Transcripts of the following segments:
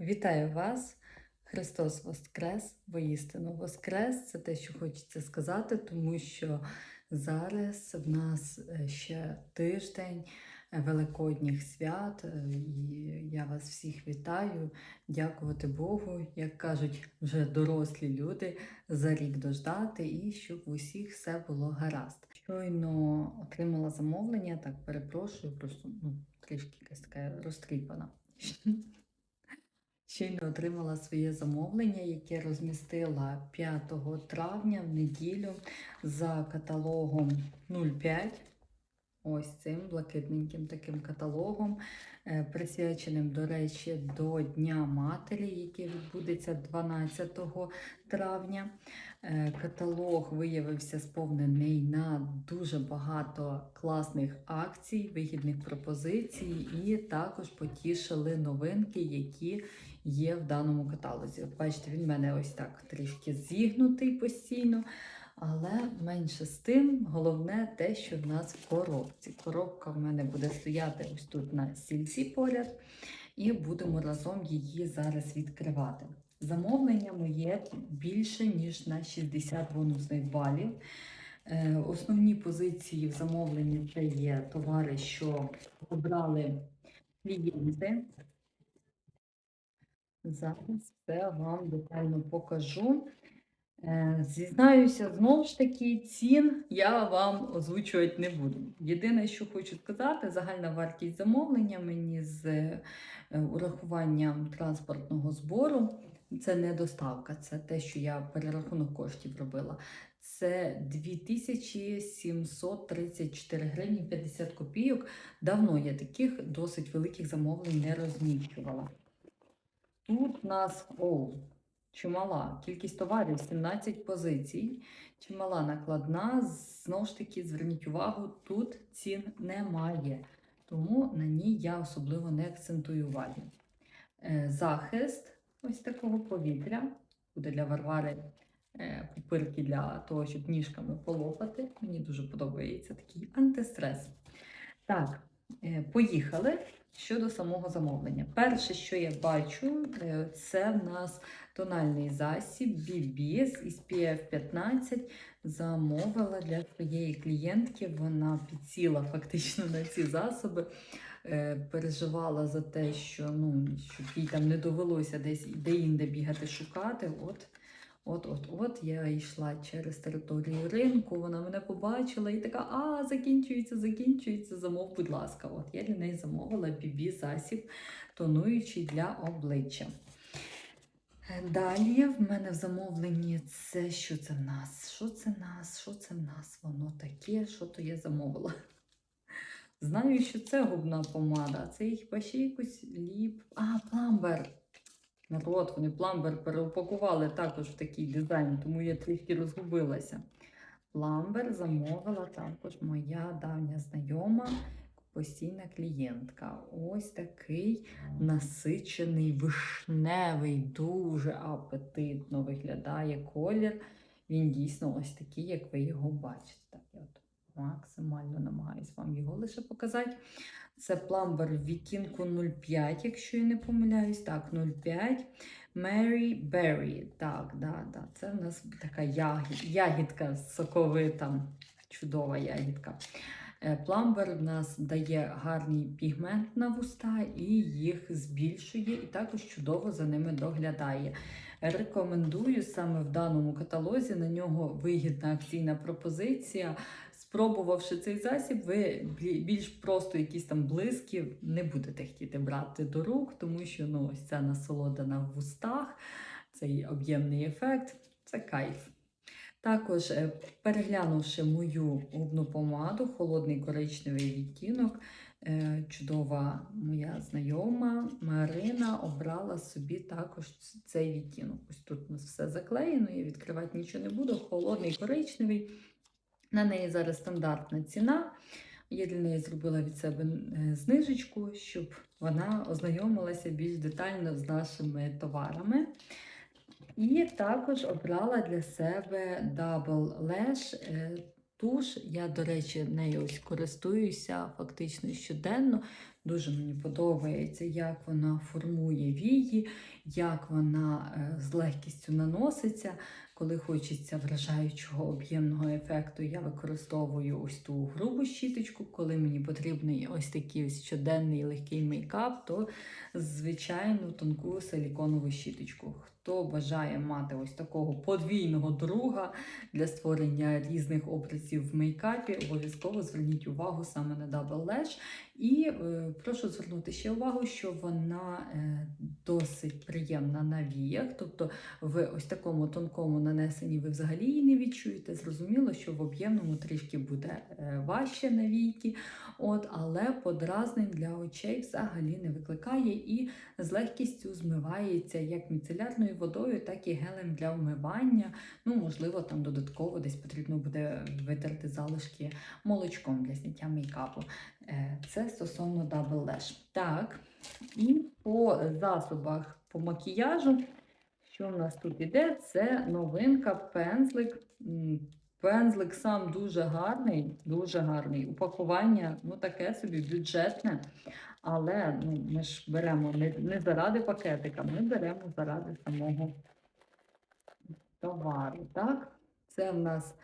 Вітаю вас! Христос Воскрес! Воістину Воскрес! Це те, що хочеться сказати, тому що зараз в нас е, ще тиждень е, Великодніх свят, е, і я вас всіх вітаю. Дякувати Богу, як кажуть вже дорослі люди, за рік дождати і щоб в усіх все було гаразд. Щойно отримала замовлення, так перепрошую, просто ну, трішки якась така розтріпана. Щойно отримала своє замовлення, яке розмістила 5 травня в неділю за каталогом 05. Ось цим блакитненьким таким каталогом, е, присвяченим, до речі, до Дня Матері, який відбудеться 12 травня. Е, Каталог виявився сповнений на дуже багато класних акцій, вигідних пропозицій, і також потішили новинки, які є в даному каталозі. Бачите, він в мене ось так трішки зігнутий постійно. Але менше з тим, головне те, що в нас в коробці. Коробка в мене буде стояти ось тут на стільці поряд, і будемо разом її зараз відкривати. Замовлення моє більше, ніж на 60 бонусних балів. Е, Основні позиції в замовленні це є товари, що обрали клієнти. Зараз все вам детально покажу. Е, Зізнаюся, знову ж таки, цін я вам озвучувати не буду. Єдине, що хочу сказати, загальна вартість замовлення мені з е, урахуванням транспортного збору. Це не доставка, це те, що я перерахунок коштів робила. Це 2734 гривні 50 копійок. Давно я таких досить великих замовлень не розміщувала. Тут у нас о, чимала кількість товарів 17 позицій, чимала накладна. Знову ж таки, зверніть увагу, тут цін немає, тому на ній я особливо не акцентую уваги. Е, Захист ось такого повітря буде для Варвари е, пупирки для того, щоб ніжками полопати. Мені дуже подобається такий антистрес. Так, е, поїхали. Щодо самого замовлення. Перше, що я бачу, е, це в нас тональний засіб BB з SPF 15. Замовила для своєї клієнтки. Вона підсіла фактично на ці засоби. Е, Переживала за те, що ну, щоб їй там не довелося десь де-інде бігати шукати. От От, от, от я йшла через територію ринку, вона мене побачила і така: а, закінчується, закінчується, замов, будь ласка. От я для неї замовила бібі засіб, тонуючий для обличчя. Далі в мене в замовленні це що це в нас? Що це в нас? Що це в нас? Воно таке, що то я замовила. Знаю, що це губна помада, це хіба ще якось ліп. А, пламбер. Народ, вони пламбер переупакували також в такий дизайн, тому я трішки розгубилася. Пламбер замовила також моя давня знайома, постійна клієнтка. Ось такий насичений, вишневий, дуже апетитно виглядає колір. Він дійсно ось такий, як ви його бачите. Максимально намагаюсь вам його лише показати. Це пламбер в відтінку 05, якщо я не помиляюсь. Так, 05. Mary Berry. Так, да, да. Це в нас така ягід, ягідка соковита, чудова ягідка. Е, Пламбер в нас дає гарний пігмент на вуста і їх збільшує, і також чудово за ними доглядає. Рекомендую саме в даному каталозі на нього вигідна акційна пропозиція. Спробувавши цей засіб, ви більш просто якісь там блисків не будете хотіти брати до рук, тому що ну, ось ця насолода на вустах, цей об'ємний ефект це кайф. Також, е, переглянувши мою губну помаду, холодний коричневий відтінок, е, чудова моя знайома Марина обрала собі також цей відтінок. Ось тут у нас все заклеєно, я відкривати нічого не буду. Холодний коричневий. На неї зараз стандартна ціна. Я для неї зробила від себе е, знижечку, щоб вона ознайомилася більш детально з нашими товарами. І також обрала для себе Double Lash е, туш. Я, до речі, нею ось користуюся фактично щоденно. Дуже мені подобається, як вона формує вії, як вона е, з легкістю наноситься. Коли хочеться вражаючого об'ємного ефекту, я використовую ось ту грубу щіточку. Коли мені потрібний ось такий ось щоденний легкий мейкап, то звичайну тонку силіконову щіточку. Хто бажає мати ось такого подвійного друга для створення різних образів в мейкапі, обов'язково зверніть увагу саме на Double Lash. І е, прошу звернути ще увагу, що вона е, досить приємна на віях, тобто в ось такому тонкому нанесенні ви взагалі її не відчуєте. Зрозуміло, що в об'ємному трішки буде е, важче на війки, от, але подразнень для очей взагалі не викликає і з легкістю змивається як міцелярною водою, так і гелем для вмивання. Ну, можливо, там додатково десь потрібно буде витерти залишки молочком для зняття мейкапу. Е, Це стосовно Double Lash. Так, і по засобах по макіяжу, що в нас тут іде, це новинка пензлик. Пензлик сам дуже гарний, дуже гарний. Упакування, ну таке собі бюджетне. Але ну, ми ж беремо не, не заради пакетика, ми беремо заради самого товару. Так? Це в нас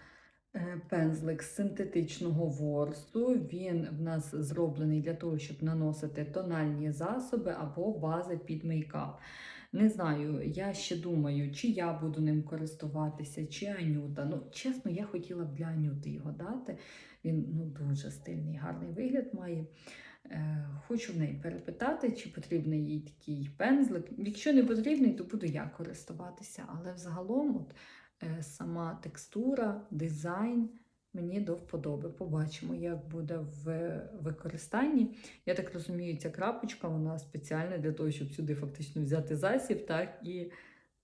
е, пензлик з синтетичного ворсу. Він в нас зроблений для того, щоб наносити тональні засоби або бази під мейкап. Не знаю, я ще думаю, чи я буду ним користуватися, чи Анюта. Ну, чесно, я хотіла б для Анюти його дати. Він ну, дуже стильний, гарний вигляд має. Е, Хочу в неї перепитати, чи потрібний їй такий пензлик. Якщо не потрібний, то буду я користуватися. Але взагалом, от, е, сама текстура, дизайн мені до вподоби. Побачимо, як буде в використанні. Я так розумію, ця крапочка вона спеціальна для того, щоб сюди фактично взяти засіб, так і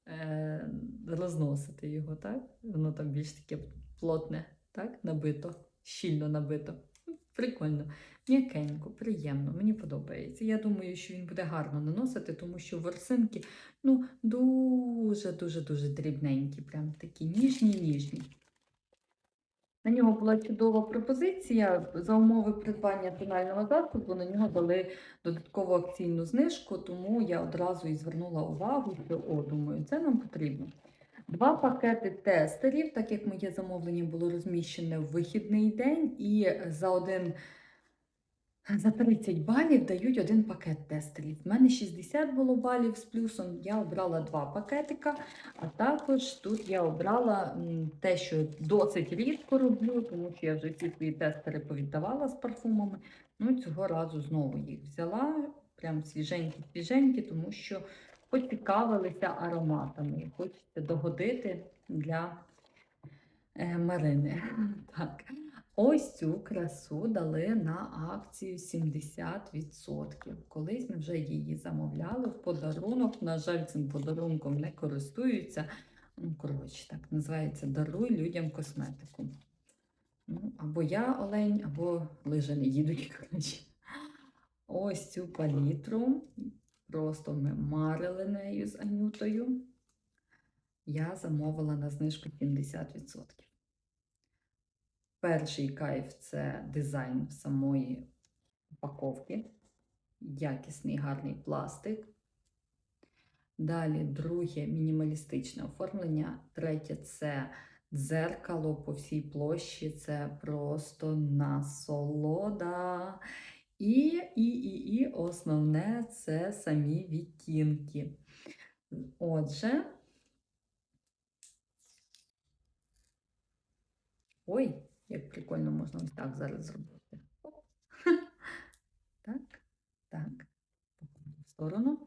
е, розносити його. так? Воно там більш таке плотне, так? набито, щільно набито. Прикольно, м'якенько, приємно, мені подобається. Я думаю, що він буде гарно наносити, тому що ворсинки ну, дуже-дуже-дуже дрібненькі, прям такі ніжні-ніжні. На нього була чудова пропозиція. За умови придбання тонального засобу на нього дали додаткову акційну знижку, тому я одразу і звернула увагу, що о, думаю, це нам потрібно. Два пакети тестерів, так як моє замовлення було розміщене в вихідний день, і за один за 30 балів дають один пакет тестерів. У мене 60 було балів з плюсом. Я обрала два пакетика, а також тут я обрала те, що досить рідко роблю, тому що я вже всі свої тестери повіддавала з парфумами. Ну, цього разу знову їх взяла, прям свіженькі-свіженькі, тому що поцікавилися ароматами. Хочеться догодити для е, Марини. Так. Ось цю красу дали на акцію 70%. Колись ми вже її замовляли в подарунок. На жаль, цим подарунком не користуються. Ну, коротше, так називається Даруй людям косметику. Ну, або я олень, або лижи не їдуть. Коротше. Ось цю палітру. Просто ми марили нею з Анютою. Я замовила на знижку 70%. Перший кайф це дизайн самої упаковки, якісний гарний пластик. Далі друге мінімалістичне оформлення. Третє це дзеркало по всій площі. Це просто насолода. І, і, і, і основне це самі відтінки. Отже, ой, як прикольно можна так зараз зробити. Так, так, в сторону.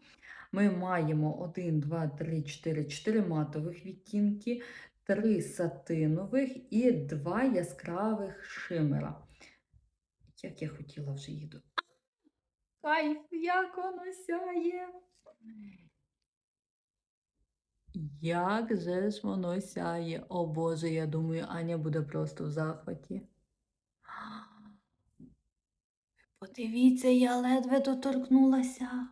Ми маємо 1, 2, 3, 4, 4 матових відтінки, 3 сатинових і 2 яскравих шимера. Як я хотіла вже їду. Кайф, як воно сяє. Як же ж воно сяє? О Боже, я думаю, Аня буде просто в захваті. Подивіться, я ледве доторкнулася.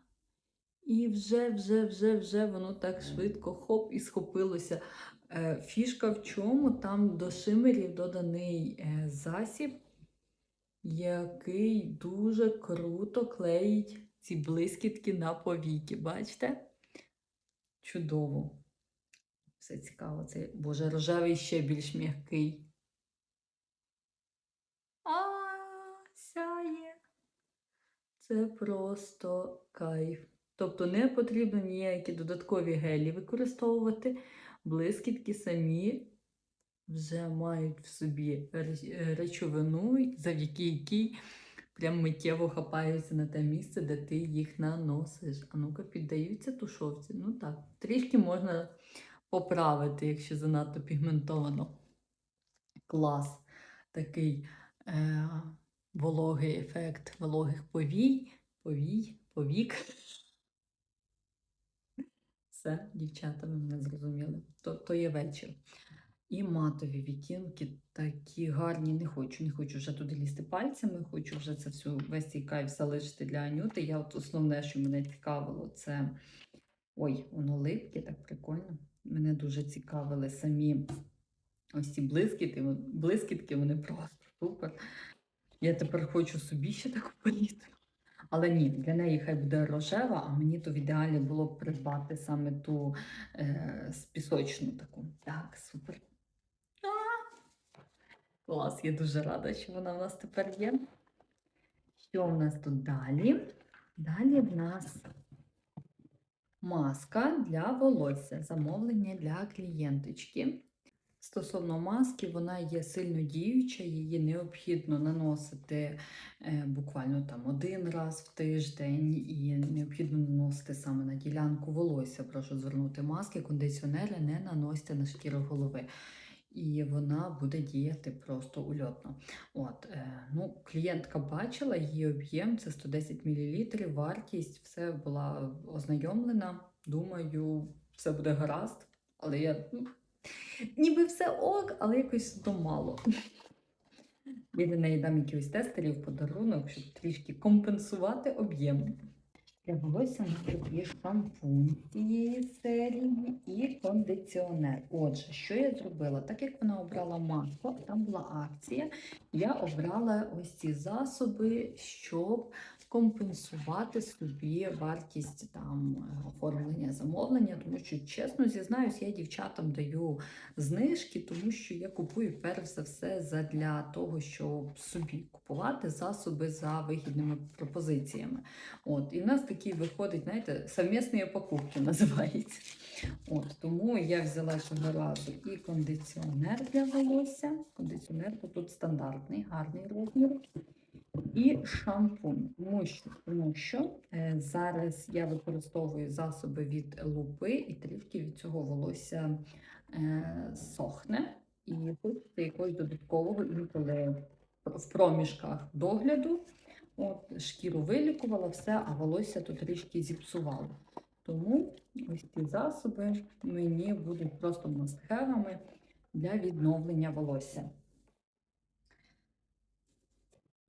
І вже, вже, вже, вже воно так швидко хоп і схопилося. Е, Фішка в чому? Там до шимерів доданий е, засіб. Який дуже круто клеїть ці блискітки на повіки. Бачите? Чудово. Все цікаво. Це, боже, рожевий ще більш м'який. А, сяє. Це просто кайф. Тобто не потрібно ніякі додаткові гелі використовувати. Блискітки самі вже мають в собі речовину, завдяки якій прям миттєво хапаються на те місце, де ти їх наносиш. А ну-ка, піддаються тушовці. Ну так, трішки можна поправити, якщо занадто пігментовано. Клас. Такий е, вологий ефект вологих повій, повій, повік. Все, дівчата, ви мене зрозуміли. То, то є вечір. І матові відтінки такі гарні. Не хочу, не хочу вже туди лізти пальцями, хочу вже це всю, весь цей кайф залишити для Анюти. Я от основне, що мене цікавило, це ой, воно липке, так прикольно. Мене дуже цікавили самі ось ці блискітки. Блискітки, вони просто супер. Я тепер хочу собі ще таку палітру. Але ні, для неї хай буде рожева, а мені то в ідеалі було б придбати саме ту е, з пісочну таку. Так, супер. Клас, я дуже рада, що вона в нас тепер є. Що в нас тут далі? Далі в нас маска для волосся, замовлення для клієнточки. Стосовно маски, вона є сильно діюча, її необхідно наносити е, буквально там один раз в тиждень, і необхідно наносити саме на ділянку волосся. Прошу звернути маски, кондиціонери не наносьте на шкіру голови. І вона буде діяти просто ульотно. От, е, ну, клієнтка бачила її об'єм, це 110 мл, вартість, все була ознайомлена. Думаю, все буде гаразд. Але я ну, ніби все ок, але якось то мало. Я для неї дам якихось тестерів подарунок, щоб трішки компенсувати об'єм. Для волосся у шампунь цієї серії і кондиціонер. Отже, що я зробила? Так як вона обрала маску, там була акція, я обрала ось ці засоби, щоб компенсувати собі вартість там оформлення замовлення, тому що, чесно зізнаюсь, я дівчатам даю знижки, тому що я купую перш за все задля того, щоб собі купувати засоби за вигідними пропозиціями. От, і в нас такий виходить, знаєте, совмісні покупки називається. От, тому я взяла цього разу і кондиціонер для волосся. Кондиціонер тут стандартний, гарний розмір. І шампунь, тому що, тому що е, зараз я використовую засоби від лупи, і трішки від цього волосся е, сохне. І хочеться якогось додаткового інколи в проміжках догляду. От, шкіру вилікувала, все, а волосся тут трішки зіпсувало. Тому ось ці засоби мені будуть просто мастхевами для відновлення волосся.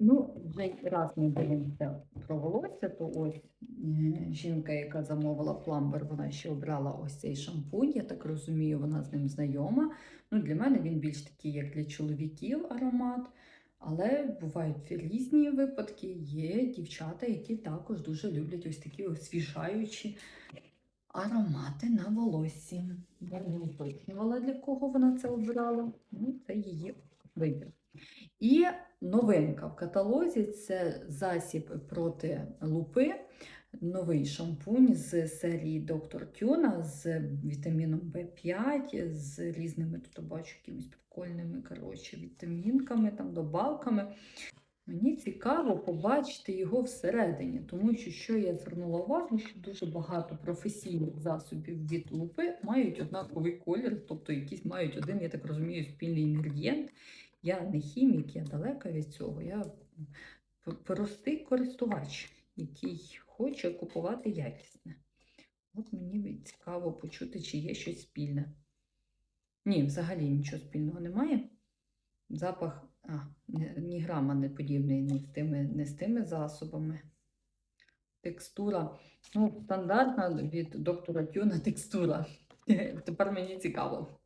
Ну, вже раз ми дивимося про волосся, то ось жінка, яка замовила пламбер, вона ще обрала ось цей шампунь. Я так розумію, вона з ним знайома. Ну, для мене він більш такий, як для чоловіків аромат. Але бувають різні випадки. Є дівчата, які також дуже люблять ось такі освіжаючі аромати на волоссі. Я не уточнювала, для кого вона це обрала. Ну, це її вибір. І новинка в каталозі це засіб проти лупи, новий шампунь з серії Доктор Тюна з вітаміном В5, з різними тут бачу якимись прикольними коротше, вітамінками, там, добавками. Мені цікаво побачити його всередині, тому що що я звернула увагу, що дуже багато професійних засобів від лупи мають однаковий колір, тобто якісь мають один, я так розумію, спільний інгредієнт. Я не хімік, я далека від цього. Я простий користувач, який хоче купувати якісне. От мені цікаво почути, чи є щось спільне. Ні, взагалі нічого спільного немає. Запах а, ні, грама не подібний ні з тими, не з тими засобами. Текстура. Ну, стандартна від доктора Тюна текстура. Тепер мені цікаво,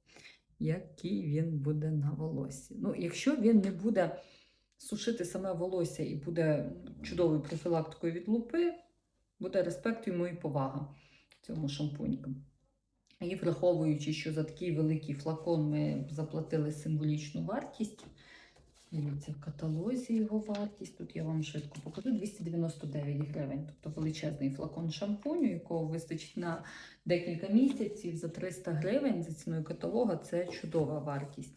який він буде на волосі. Ну, якщо він не буде сушити саме волосся і буде чудовою профілактикою від лупи, буде респект йому і повага цьому шампуньку. І враховуючи, що за такий великий флакон ми заплатили символічну вартість. Дивіться, в каталозі його вартість. Тут я вам швидко покажу 299 гривень. Тобто величезний флакон шампуню, якого вистачить на декілька місяців за 300 гривень за ціною каталога. Це чудова вартість.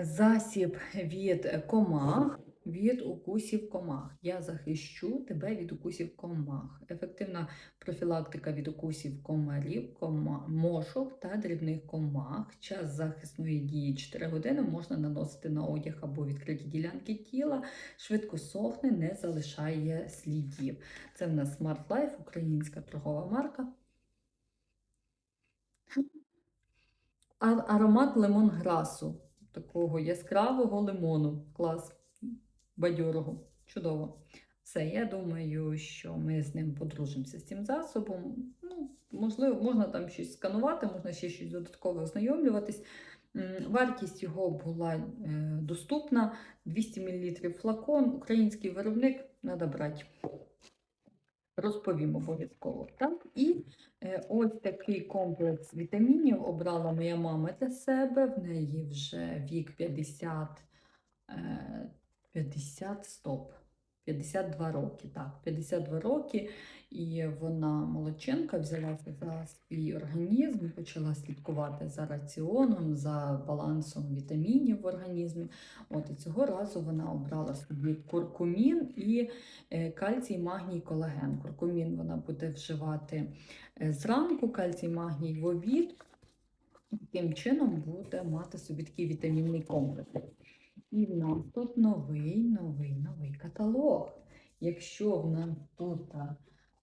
Засіб від комах, від укусів комах. Я захищу тебе від укусів комах. Ефективна профілактика від укусів комарів, кома, мошок та дрібних комах. Час захисної дії 4 години можна наносити на одяг або відкриті ділянки тіла. Швидко сохне, не залишає слідів. Це в нас Smart Life, українська торгова марка. Аромат лимонграсу, такого яскравого лимону. Клас, бадьорого. Чудово. Все, я думаю, що ми з ним подружимося з цим засобом. Ну, можливо, можна там щось сканувати, можна ще щось додатково ознайомлюватись. Вартість його була е, доступна. 200 мл флакон, український виробник, треба брати. Розповім обов'язково. Так? І е, ось такий комплекс вітамінів обрала моя мама для себе. В неї вже вік 50, е, 50 стоп. 52 роки, так, 52 роки, і вона молодчинка взялася за свій організм, почала слідкувати за раціоном, за балансом вітамінів в організмі. От і цього разу вона обрала собі куркумін і е, кальцій, магній, колаген. Куркумін вона буде вживати е, зранку, кальцій, магній в обід. Таким чином буде мати собі такий вітамінний комплекс. І в нас тут новий, новий, новий каталог. Якщо в нас тут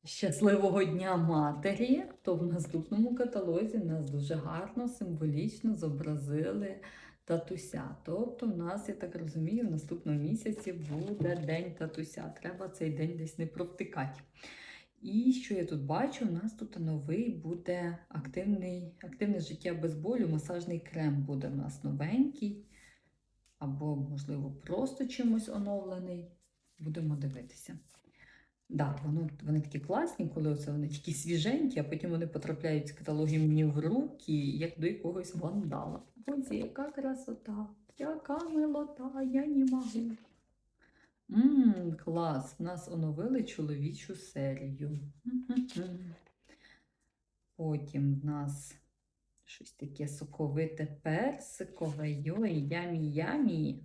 щасливого дня матері, то в наступному каталозі нас дуже гарно, символічно зобразили татуся. Тобто, в нас, я так розумію, в наступному місяці буде День татуся. Треба цей день десь не провтикати. І що я тут бачу? У нас тут новий буде активний, активне життя без болю, масажний крем буде у нас новенький або, можливо, просто чимось оновлений. Будемо дивитися. Да, воно, вони такі класні, коли оце вони такі свіженькі, а потім вони потрапляють з каталогів мені в руки, як до якогось вандала. Ось яка красота, яка милота, я не можу. Ммм, клас! Нас оновили чоловічу серію. Потім в нас щось таке соковите персикове. Йой, ямі-ямі.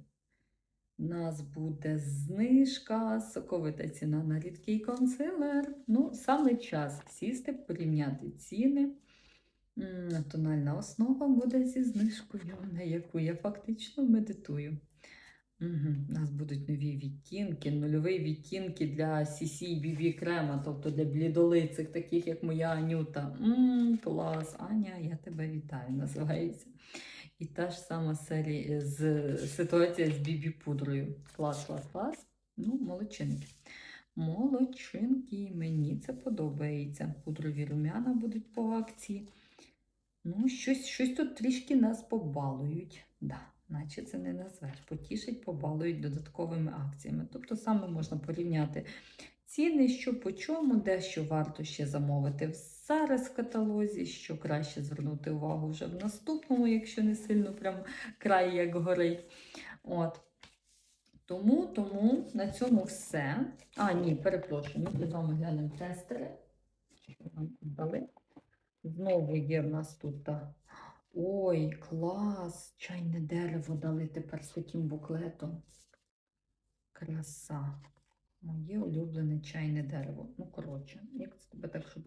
У нас буде знижка, соковита ціна на рідкий консилер. Ну, саме час сісти, порівняти ціни. Тональна основа буде зі знижкою, на яку я фактично медитую. Угу. У нас будуть нові відтінки, нульові відтінки для CC BB крема, тобто для блідолицих, таких як моя Анюта. М, клас, Аня, я тебе вітаю, називається. І та ж сама серія з ситуація з BB пудрою. Клас, клас, клас. Ну, молодчинки. Молодчинки, мені це подобається. Пудрові рум'яна будуть по акції. Ну, щось, щось тут трішки нас побалують. Да, наче це не назвеш. Потішить, побалують додатковими акціями. Тобто саме можна порівняти ціни, що по чому, де що варто ще замовити зараз в каталозі, що краще звернути увагу вже в наступному, якщо не сильно прям край як горить. От. Тому, тому на цьому все. А, ні, перепрошую, ми з вами глянемо тестери. Знову є в нас тут. та, Ой, клас! Чайне дерево дали тепер з таким буклетом. Краса. Моє улюблене чайне дерево. Ну, коротше, як це тебе так, щоб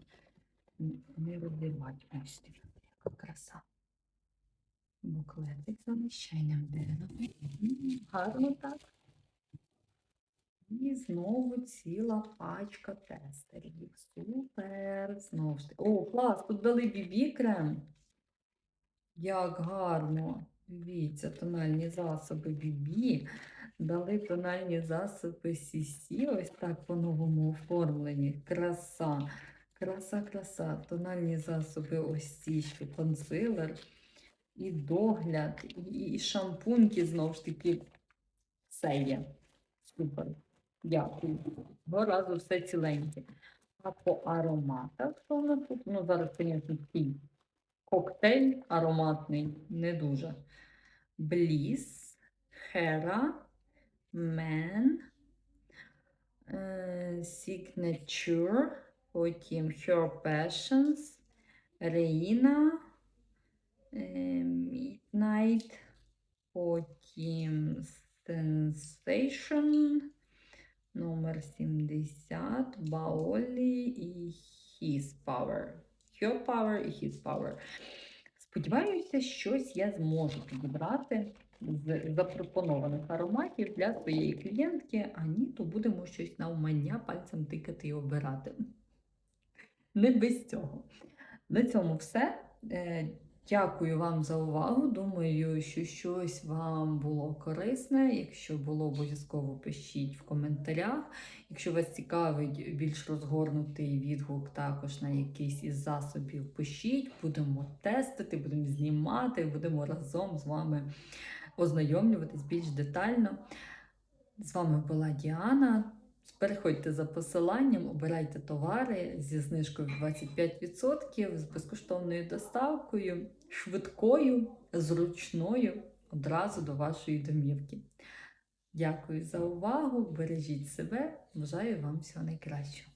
не. Ось дивіться, яка краса. Буклетик з чайним деревом. Гарно так. І знову ціла пачка тестерів. Супер. Знову ж таки. О, клас! Тут дали бібі крем. Як гарно. Дивіться, тональні засоби бібі. Дали тональні засоби Сісі. Ось так по-новому оформлені. Краса. Краса, краса. Тональні засоби ось ці, що консилер. І догляд, і, і шампуньки, знову ж таки, все є. Супер. Дякую. Цього разу все ціленьке. А по ароматах, нас тут? Ну, зараз, звісно, такий коктейль ароматний, не дуже. Бліс, Хера, Мен, е, Signature, потім Her Passions, Reina, е, Midnight, потім Sensation, номер 70, Баолі і His Power. Her Power і His Power. Сподіваюся, щось я зможу підібрати з запропонованих ароматів для своєї клієнтки, а ні, то будемо щось на умання пальцем тикати і обирати. Не без цього. На цьому все. Дякую вам за увагу. Думаю, що щось вам було корисне. Якщо було, обов'язково пишіть в коментарях. Якщо вас цікавить більш розгорнутий відгук також на якийсь із засобів, пишіть, будемо тестити, будемо знімати, будемо разом з вами ознайомлюватись більш детально. З вами була Діана. Переходьте за посиланням, обирайте товари зі знижкою 25% з безкоштовною доставкою, швидкою, зручною одразу до вашої домівки. Дякую за увагу! Бережіть себе, бажаю вам всього найкращого.